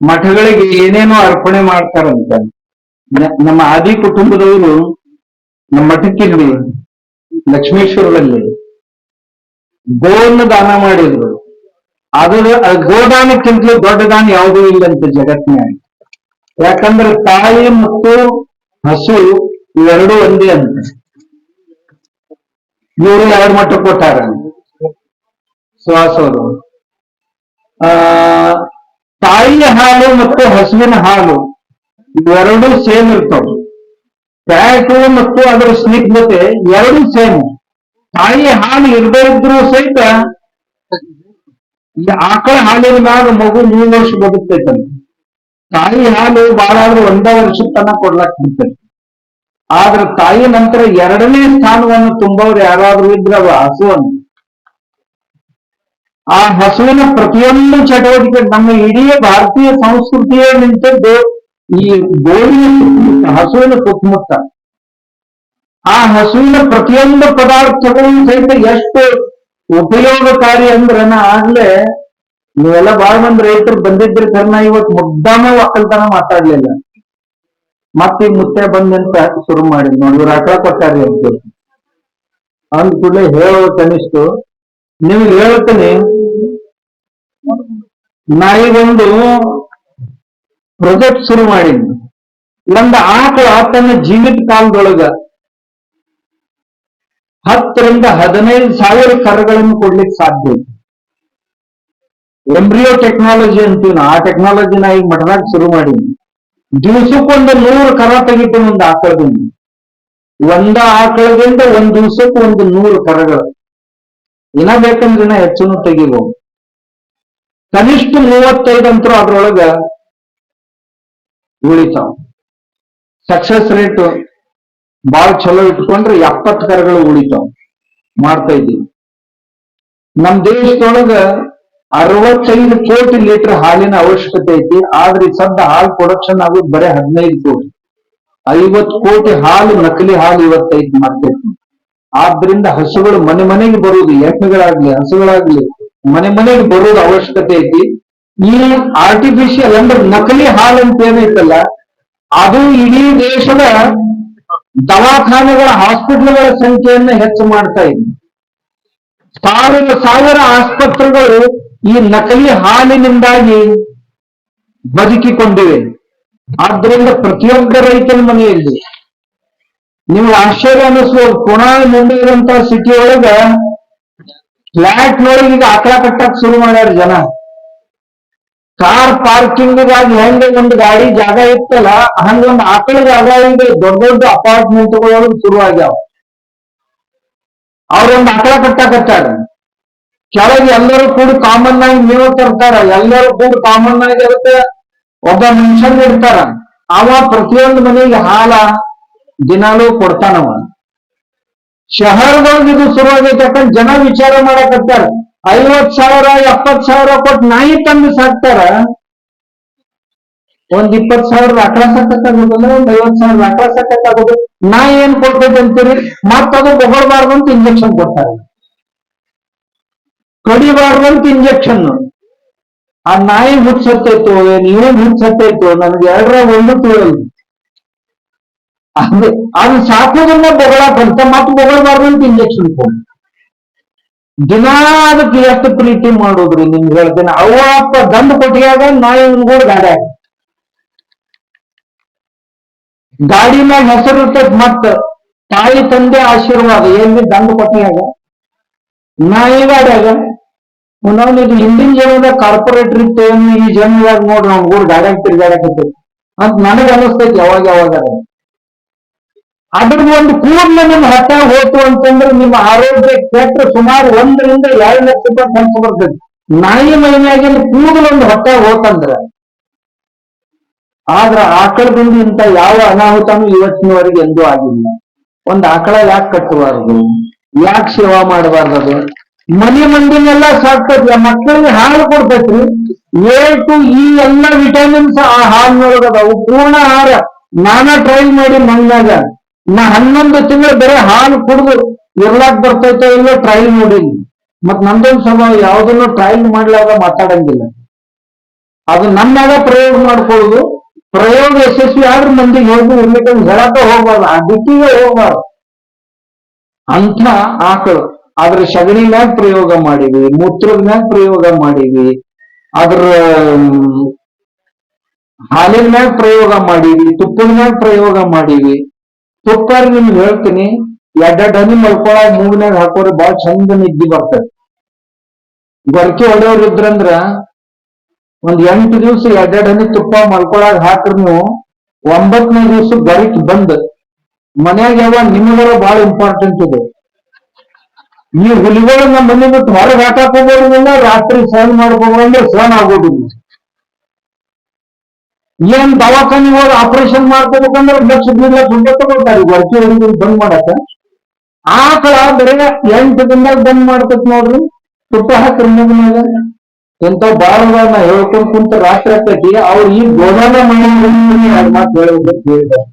ಮಠಗಳಿಗೆ ಏನೇನೋ ಅರ್ಪಣೆ ಮಾಡ್ತಾರಂತ. ನಮ್ಮ ಆದಿ ಕುಟುಂಬದವರು ನಮ್ಮ ಮಠಕ್ಕಿಲ್ಲಿ, ಲಕ್ಷ್ಮೇಶ್ವರದಲ್ಲಿ ಗೋವನ್ನು ದಾನ ಮಾಡಿದ್ರು. ಅದರ ಅದ್ ಗೋದಾನಕ್ಕಿಂತಲೂ ದೊಡ್ಡ ದಾನ ಯಾವುದೂ ಇಲ್ಲಂತೆ ಜಗತ್ತಿನ ಯಾಕಂದ್ರೆ ತಾಯಿ ಮತ್ತು ಹಸು ಇವೆರಡೂ ಒಂದೇ ಅಂತ. ಇವರು ಎರಡು ಮಟ್ಟ ಕೊಟ್ಟಾರ. ಸುಹಾಸವರು ಆ ತಾಯಿಯ ಹಾಲು ಮತ್ತು ಹಸುವಿನ ಹಾಲು. ಇವೆರಡು ಸೇಮ್ ಇರ್ತಾವ. ಪ್ಯಾಟು ಮತ್ತು ಅದರ ಸ್ನಿಗ್ಧತೆ ಎರಡು ಸೇಮ್. ತಾಯಿ ಹಾಲು ಇರದೇ ಇದ್ರು ಸಹಿತ ಆಕಳ ಹಾಲಿನ ಮ್ಯಾಗ ಮಗು ಮೂರು ವರ್ಷ ಬದುಕ್ತೈತಂತ ತಾಯಿ ಹಾಲು ಬಾಳ ಒಂದ ಒಂದೇ ವರ್ಷದ ತನಕ ಕೊಡ್ಲಾಕ್ ಬಿಡ್ತೈತಿ. ಆದ್ರೆ ತಾಯಿ ನಂತರ ಎರಡನೇ ಸ್ಥಾನವನ್ನು ತುಂಬವ್ರು ಯಾರಾದ್ರೂ ಇದ್ರೆ ಅವ ಹಸುವನ್ನು ಆ ಹಸುವಿನ ಪ್ರತಿಯೊಂದು ಚಟುವಟಿಕೆ ನಮ್ಮ ಇಡೀ ಭಾರತೀಯ ಸಂಸ್ಕೃತಿಯೇ ನಿಂತದ್ದು ಈ ಗೋವಿನ ಸುತ್ತಮುತ್ತ, ಹಸುವಿನ ಸುತ್ತಮುತ್ತ. ಆ ಹಸುವಿನ ಪ್ರತಿಯೊಂದು ಪದಾರ್ಥಗಳು ಸಹಿತ ಎಷ್ಟು ಉಪಯೋಗಕಾರಿ ಅಂದ್ರೆ ನಾ ಆಗ್ಲೇ, ನೀವೆಲ್ಲ ಬಾಳ ಮಂದಿ ರೈತರು ಬಂದಿದ್ರಿ ಕರ್ನ ಇವತ್ತು ಮುದ್ದಾಮ ಒಕ್ಕಲ್ತನ ಮಾತಾಡ್ಲಿಲ್ಲ. ಮತ್ತೆ ಮುತ್ತೆ ಬಂದಂತ ಶುರು ಮಾಡಿ ನೋಡಿ, ಇವ್ರು ಆಟ ಕೊಟ್ಟಾರಿ ಅಂತ. ಅಂದ ಹೇಳೋ ಕನಿಷ್ಠ, ನಿಮ್ಗೆ ಹೇಳ್ತೀನಿ ನಾ ಪ್ರೊಜೆಕ್ಟ್ ಪ್ರಾಜೆಕ್ಟ್ ಶುರು ಮಾಡಿದ್ದು ಒಂದು ಆಕಳ ತನ್ನ ಜೀವಿತ ಕಾಲದೊಳಗ ಹತ್ತರಿಂದ ಹದಿನೈದು ಸಾವಿರ ಕರಗಳನ್ನು ಕೊಡ್ಲಿಕ್ಕೆ ಸಾಧ್ಯ ಎಂಬ್ರಿಯೋ ಟೆಕ್ನಾಲಜಿ ಅಂತೀವಿ ಆ ಟೆಕ್ನಾಲಜಿನ ಈಗ ಮಠದಾಗ ಶುರು ಮಾಡಿದ್ವಿ. ದಿವಸಕ್ಕೊಂದು ನೂರು ಕರ ತೆಗಿತು ಒಂದು ಆಕಳದಿಂದ. ಒಂದ ಆಕಳದಿಂದ ಒಂದ್ ದಿವಸಕ್ಕೆ ಒಂದು ನೂರು ಕರಗಳು. ಏನ ಬೇಕಂದ್ರೆ ಹೆಚ್ಚನ್ನು ತೆಗಿಬಹುದು ಕನಿಷ್ಠ ಮೂವತ್ತೈದು ಅಂತರೂ ಅದ್ರೊಳಗ ಉಳಿತಾವ. ಸಕ್ಸಸ್ ರೇಟ್ ಬಾಳ ಚಲೋ ಇಟ್ಕೊಂಡ್ರೆ ಎಪ್ಪತ್ ಕರಗಳು ಉಳಿತಾವ ಮಾಡ್ತಾ ಇದ್ದೀವಿ. ನಮ್ ದೇಶದೊಳಗ ಅರವತ್ತೈದು ಕೋಟಿ ಲೀಟರ್ ಹಾಲಿನ ಅವಶ್ಯಕತೆ ಐತಿ, ಆದ್ರೆ ಸದ್ದ ಹಾಲು ಪ್ರೊಡಕ್ಷನ್ ಆಗೋದು ಬರೀ ಹದಿನೈದು ಕೋಟಿ. ಐವತ್ತು ಕೋಟಿ ಹಾಲು, ನಕಲಿ ಹಾಲು ಇವತ್ತೈದು ಮಾರ್ಕೆಟ್ ಆದ್ರಿಂದ ಹಸುಗಳು ಮನೆ ಮನೆಗೆ ಬರುವುದು ಎಮ್ಮೆಗಳಾಗ್ಲಿ ಹಸುಗಳಾಗ್ಲಿ ಮನೆ ಮನೆಗೆ ಬರೋದು ಅವಶ್ಯಕತೆ ಐತಿ. ಈ ಆರ್ಟಿಫಿಷಿಯಲ್ ಅಂದ್ರೆ ನಕಲಿ ಹಾಲು ಅಂತ ಏನೈತಲ್ಲ ಅದು ಇಡೀ ದೇಶದ ದವಾಖಾನೆಗಳ ಹಾಸ್ಪಿಟಲ್ಗಳ ಸಂಖ್ಯೆಯನ್ನ ಹೆಚ್ಚು ಮಾಡ್ತಾ ಇದೆ. ಸಾವಿರ ಸಾವಿರ ಆಸ್ಪತ್ರೆಗಳು ಈ ನಕಲಿ ಹಾಲಿನಿಂದಾಗಿ ಬದುಕಿಕೊಂಡಿವೆ. ಆದ್ರಿಂದ ಪ್ರತಿಯೊಬ್ಬ ರೈತನ ಮನೆಯಲ್ಲಿ, ನಿಮ್ಗೆ ಆಶ್ಚರ್ಯ ಅನ್ನಿಸುವ ಪುಣೆ ಮುಂದೆ ಇರುವಂತ ಸಿಟಿ ಒಳಗ ಫ್ಲಾಟ್ ನೋಡಿ ಈಗ ಆಕಳ ಕಟ್ಟಕ್ ಶುರು ಮಾಡ್ಯಾರ ಜನ. ಕಾರ್ ಪಾರ್ಕಿಂಗ್ಗಾಗಿ ಹೆಂಗ ಒಂದು ಗಾಡಿ ಜಾಗ ಇತ್ತಲ್ಲ, ಹಂಗ ಒಂದು ಆಕಳ ಜಾಗ ಈಗ ದೊಡ್ಡ ದೊಡ್ಡ ಅಪಾರ್ಟ್ಮೆಂಟ್ಗಳೊಳಗೆ ಶುರು ಆಗ್ಯಾವ. ಅವ್ರೊಂದು ಆಕಳ ಕಟ್ಟಾಕತ್ತಾರ ಕೆಳಗೆ ಎಲ್ಲರೂ ಕೂಡ ಕಾಮನ್ ಆಗಿ ಮೇವು ತರ್ತಾರ. ಎಲ್ಲರೂ ಕೂಡ ಕಾಮನ್ ಆಗಿ ಅದಕ್ಕೆ ಒಬ್ಬ ಮನುಷ್ಯನ್ ಇರ್ತಾರ ಅವ ಪ್ರತಿಯೊಂದು ಮನೆಗೆ ಹಾಲ ದಿನಾಲೂ ಕೊಡ್ತಾನವ. ಶಹರದೊಳಗೆ ಇದು ಶುರುವಾಗೈತೆ ಯಾಕಂದ್ರೆ ಜನ ವಿಚಾರ ಮಾಡಕತ್ತಾರ. ಐವತ್ ಸಾವಿರ ಎಪ್ಪತ್ ಸಾವಿರ ಕೊಟ್ಟು ನಾಯಿ ತಂದು ಸಾಕ್ತಾರ. ಒಂದ್ ಇಪ್ಪತ್ ಸಾವಿರ ಆಕಳ ಸಾಕಕ್ಕಾಗೋದಿಲ್ಲ ಒಂದ್ ಐವತ್ ಸಾವಿರ ಆಕಳ ಸಾಕಕ್ಕಾಗೋದು ನಾಯಿ ಏನ್ ಕೊಡ್ತೈತೆ ಅಂತೀರಿ? ಮತ್ತದು ಬೊಗಳ್ಬಾರ್ದು ಅಂತ ಇಂಜೆಕ್ಷನ್ ಕೊಡ್ತಾರ. ಕಡಿಬಾರ್ದು ಅಂತ ಇಂಜೆಕ್ಷನ್ ಆ ನಾಯಿ ಹುಟ್ಸತ್ತೈತೋ ನೀವು ಹುಟ್ಸತ್ತೈತೋ ನನಗೆ ಎರಡರ ಒಂದು ತಿಳಿಯಲ್ಲ. ಅದು ಅದು ಸಾಕೋದನ್ನ ಬೊಗಳಾಕಂತ ಮತ್ತೆ ಬೊಗಳಬಾರ್ದು ಅಂತ ಇಂಜೆಕ್ಷನ್ ಕೊಡು. ದಿನ ಅದಕ್ಕೆ ಎಷ್ಟು ಪ್ರೀತಿ ಮಾಡೋದ್ರಿ ನಿಮ್ಗೆ ಹೇಳ್ತೇನೆ. ಅವ್ವ ಅಪ್ಪ ದಂಡ ಕೊಟ್ಟಿಯಾಗ ನಾಯಿ ಕೂಡ ಗಾಡಿ ಗಾಡಿ ಮ್ಯಾಗ ಹೆಸರು ಮತ್ತ ತಾಯಿ ತಂದೆ ಆಶೀರ್ವಾದ. ಎಲ್ಲಿ ದಂಡ ಕೊಟ್ಟಿಯಾಗ? ನಾಯಿ ಗಾಡ್ಯಾಗ ನಾವು ಇದು ಹಿಂದಿನ ಜನ್ಮದಾಗ ಕಾರ್ಪೊರೇಟ್ ಇತ್ತು ಈ ಜನ್ಮದಾಗ ನೋಡ್ರಿ ಅವ್ನ ಕೂಡ ಗಾಡ್ಯಾಗ ತಿರ್ಗಾಡಕತ್ತೈತಿ ಅಂತ ನನಗೆ ಅನಿಸ್ತೈತಿ ಯಾವಾಗ ಯಾವಾಗ ಅದ್ರ ಒಂದು ಕೂದಲು ನಿಮ್ಮ ಹೊಟ್ಟೆ ಹೋಯ್ತು ಅಂತಂದ್ರೆ ನಿಮ್ಮ ಆರೋಗ್ಯ ಕೆಟ್ಟ ಸುಮಾರು ಒಂದರಿಂದ ಎರಡು ಲಕ್ಷ ರೂಪಾಯಿ ಖರ್ಚು ಬರ್ತದೆ. ನಾಯಿ ಮೈಮ್ಯಾಗಿನ ಕೂದಲು ಒಂದು ಹೊಟ್ಟೆ ಹೋತಂದ್ರ ಆದ್ರ ಆಕಳದಿಂದ ಇಂತ ಯಾವ ಅನಾಹುತನೂ ಇವತ್ತಿನವರೆಗೆ ಎಂದೂ ಆಗಿಲ್ಲ. ಒಂದು ಆಕಳ ಯಾಕೆ ಕಟ್ಟಬಾರದು ಯಾಕೆ ಸೇವಾ ಮಾಡಬಾರ್ದು ಮನೆ ಮಂದಿನೆಲ್ಲ ಸಾಕ್ತೈತಿ ಮಕ್ಕಳಿಗೆ ಹಾಲು ಕೊಡ್ತೈತ್ರಿ. ಎ ಟು ಈ ಎಲ್ಲ ವಿಟಮಿನ್ಸ್ ಆ ಹಾಲಿನೊಳಗ ಅದಾವು ಪೂರ್ಣ ಆಹಾರ. ನಾನಾ ಟ್ರೈ ಮಾಡಿ ಮಣ್ಣಾಗ. ನಾ ಹನ್ನೊಂದು ತಿಂಗಳು ಬರೀ ಹಾಲು ಕುಡಿದು ಇರ್ಲಾಕ್ ಬರ್ತೈತೋ ಇಲ್ಲೋ ಟ್ರಯಲ್ ನೋಡಿನಿ. ಮತ್ ನಂದೊಂದು ಸ್ವಭಾವ ಯಾವ್ದನ್ನು ಟ್ರಯಲ್ ಮಾಡ್ಲಾಗ ಮಾತಾಡಂಗಿಲ್ಲ. ಅದು ನಮ್ಮಾಗ ಪ್ರಯೋಗ ಮಾಡ್ಕೊಳ್ಳುದು. ಪ್ರಯೋಗ ಯಶಸ್ವಿ ಆದ್ರೆ ಮಂದಿಗೆ ಹೋಗಿ ಇರ್ಲಿಕ್ಕೆ ಹೇಳಕ ಹೋಗ್ಬಾರ್ದು. ಆ ದಿಕ್ಕಿಗೆ ಹೋಗ್ಬಾರ್ದು. ಆಕಳು. ಅದ್ರ ಸಗಣಿ ಮ್ಯಾಗ ಪ್ರಯೋಗ ಮಾಡಿವಿ ಮೂತ್ರದ ಮ್ಯಾಗ ಪ್ರಯೋಗ ಮಾಡಿವಿ ಅದ್ರ ಹಾಲಿನ ಮ್ಯಾಗ ಪ್ರಯೋಗ ಮಾಡೀವಿ ತುಪ್ಪದ ಮ್ಯಾಗ ಪ್ರಯೋಗ ಮಾಡೀವಿ ತುಪ್ಪ ನಿಮ್ಗೆ ಹೇಳ್ತೀನಿ ಎರಡೆರಡು ಹನಿ ಮಲ್ಕೊಳ ಮೂಗಿನಾಗ ಹಾಕೋರೆ ಬಾಳ ಚಂದ ನಿದ್ದಿ ಬರ್ತದೆ. ಗೊರಕೆ ಹೊಡೆಯೋರು ಇದ್ರಂದ್ರ ಒಂದ್ ಎಂಟು ದಿವ್ಸ ಎರಡೆರಡು ಹನಿ ತುಪ್ಪ ಮಲ್ಕೊಳಾಗ ಹಾಕ್ರಿ ನೀವು ಒಂಬತ್ತನೇ ದಿವ್ಸ ಗರಿಕ್ ಬಂದ್. ಮನ್ಯಾಗ ಯಾವ ನಿಮಗರ ಬಾಳ ಇಂಪಾರ್ಟೆಂಟ್ ಇದು. ನೀವು ನಮ್ಮ ಮನೆ ಬಿಟ್ಟು ಹೊರಗೆ ಹಾಕಕ್ ಹೋಗೋದ್ರಿಂದ ರಾತ್ರಿ ಸಹನ್ ಮಾಡ್ಕೋಬೋದು ಅಂದ್ರೆ ಸಹನ್ ಆಗೋದಿಲ್ಲ. ಏನ್ ದವಾಖಾನೆ ಹೋಗಿ ಆಪರೇಷನ್ ಮಾಡ್ಕೋಬೇಕಂದ್ರೆ ಲಕ್ಷ ದೀಡ್ ಲಕ್ಷ ರೂಪಾಯಿ ತಗೊಳ್ತಾರೆ. ವರ್ಕಿ ಹೊಡಿದು ಬಂದ್ ಮಾಡಕ ಆಕಳ ಬರೀ ಎಂಟು ದಿನದಾಗ ಬಂದ್ ಮಾಡ್ತೈತ್ ನೋಡ್ರಿ. ತುಪ್ಪ ಹಾಕ್ರಿ ಮೂಗ್ನಾಗ ಎಂತ ಬಾಳಗಳನ್ನ ಹೇಳ್ಕೊಂಡ್ ಕುಂತ ರಾತ್ರಿ ಆಗ್ತೈತಿ ಅವ್ರು ಈ ಗೋದಾನ ಮಾಡಿ ಹೇಳ್ಬೇಕು ಹೇಳಿದ್ದಾರೆ